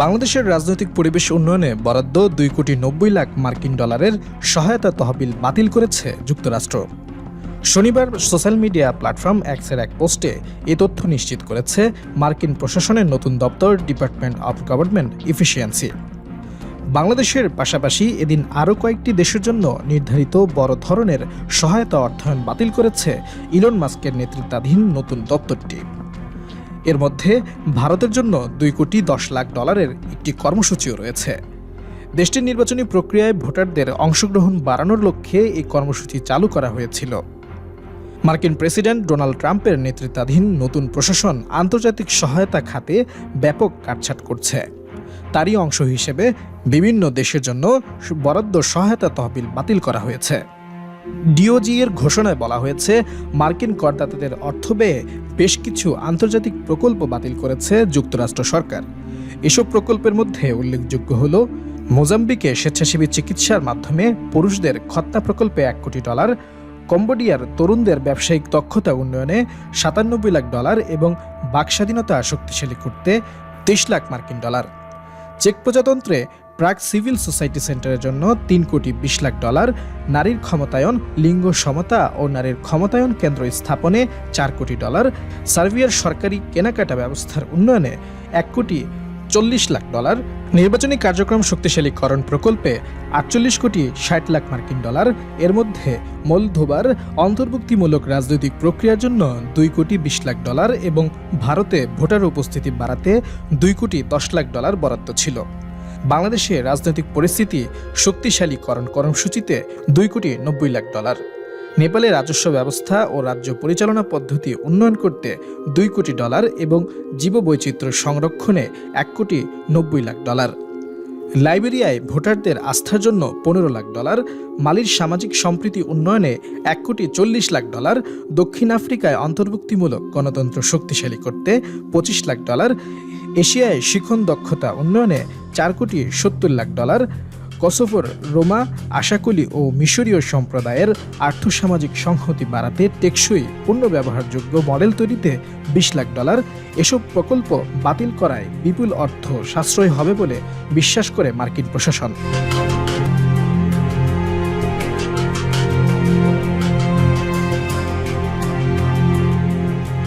বাংলাদেশের রাজনৈতিক পরিবেশ উন্নয়নে বরাদ্দ দুই কোটি নব্বই লাখ মার্কিন ডলারের সহায়তা তহবিল বাতিল করেছে যুক্তরাষ্ট্র। শনিবার সোশ্যাল মিডিয়া প্ল্যাটফর্ম এক্সের এক পোস্টে এ তথ্য নিশ্চিত করেছে মার্কিন প্রশাসনের নতুন দপ্তর ডিপার্টমেন্ট অফ গভর্নমেন্ট ইফিসিয়েন্সি বাংলাদেশের পাশাপাশি এদিন আরও কয়েকটি দেশের জন্য নির্ধারিত বড় ধরনের সহায়তা অর্থায়ন বাতিল করেছে ইলন মাস্কের নেতৃত্বাধীন নতুন দপ্তরটি। এর মধ্যে ভারতের জন্য দুই কোটি দশ লাখ ডলারের একটি কর্মসূচিও রয়েছে। দেশটির নির্বাচনী প্রক্রিয়ায় ভোটারদের অংশগ্রহণ বাড়ানোর লক্ষ্যে এই কর্মসূচি চালু করা হয়েছিল। মার্কিন প্রেসিডেন্ট ডোনাল্ড ট্রাম্পের নেতৃত্বাধীন নতুন প্রশাসন আন্তর্জাতিক সহায়তা খাতে ব্যাপক কাটছাট করছে। তারই অংশ হিসেবে বিভিন্ন দেশের জন্য বরাদ্দ সহায়তা তহবিল বাতিল করা হয়েছে। ডিওজি এর ঘোষণায় বলা হয়েছে, মার্কিন করদাতাদের অর্থ ব্যয়ে বেশ কিছু আন্তর্জাতিক প্রকল্প বাতিল করেছে যুক্তরাষ্ট্র সরকার। এসব প্রকল্পের মধ্যে উল্লেখযোগ্য হল, মোজাম্বিকে স্বেচ্ছাসেবী চিকিৎসার মাধ্যমে পুরুষদের খত্তা প্রকল্পে এক কোটি ডলার, কম্বোডিয়ার তরুণদের ব্যবসায়িক দক্ষতা উন্নয়নে সাতানব্বই লাখ ডলার এবং বাকস্বাধীনতা শক্তিশালী করতে তেইশ লাখ মার্কিন ডলার। চেক প্রজাতন্ত্রে প্রাক সিভিল সোসাইটি সেন্টারের জন্য তিন কোটি বিশ লাখ ডলার, নারীর ক্ষমতায়ন, লিঙ্গ সমতা ও নারীর ক্ষমতায়ন কেন্দ্র স্থাপনে চার কোটি ডলার, সার্বিয়ার সরকারি কেনাকাটা ব্যবস্থার উন্নয়নে এক কোটি চল্লিশ লাখ ডলার, নির্বাচনী কার্যক্রম শক্তিশালীকরণ প্রকল্পে আটচল্লিশ কোটি ষাট লাখ মার্কিন ডলার, এর মধ্যে মলধোবার অন্তর্ভুক্তিমূলক রাজনৈতিক প্রক্রিয়ার জন্য দুই কোটি বিশ লাখ ডলার এবং ভারতে ভোটার উপস্থিতি বাড়াতে দুই কোটি দশ লাখ ডলার বরাদ্দ ছিল। বাংলাদেশে রাজনৈতিক পরিস্থিতি শক্তিশালীকরণ কর্মসূচিতে দুই কোটি নব্বই লাখ ডলার। নেপালে রাজস্ব ব্যবস্থা ও রাজ্য পরিচালনা পদ্ধতি উন্নয়ন করতে দুই কোটি ডলার এবং জীববৈচিত্র্য সংরক্ষণে এক কোটি নব্বই লাখ ডলার। লাইবেরিয়ায় ভোটারদের আস্থার জন্য পনেরো লাখ ডলার, মালির সামাজিক সম্প্রীতি উন্নয়নে এক কোটি চল্লিশ লাখ ডলার, দক্ষিণ আফ্রিকায় অন্তর্ভুক্তিমূলক গণতন্ত্র শক্তিশালী করতে পঁচিশ লাখ ডলার, এশিয়ায় শিখন দক্ষতা উন্নয়নে চার কোটি সত্তর লাখ ডলার, কসোভোর রোমা, আশাকুলি ও মিশরীয় সম্প্রদায়ের আর্থসামাজিক সংহতি বাড়াতে টেকসই পণ্য ব্যবহারযোগ্য মডেল তৈরিতে বিশ লাখ ডলার। এসব প্রকল্প বাতিল করায় বিপুল অর্থ সাশ্রয় হবে বলে বিশ্বাস করে মার্কিন প্রশাসন।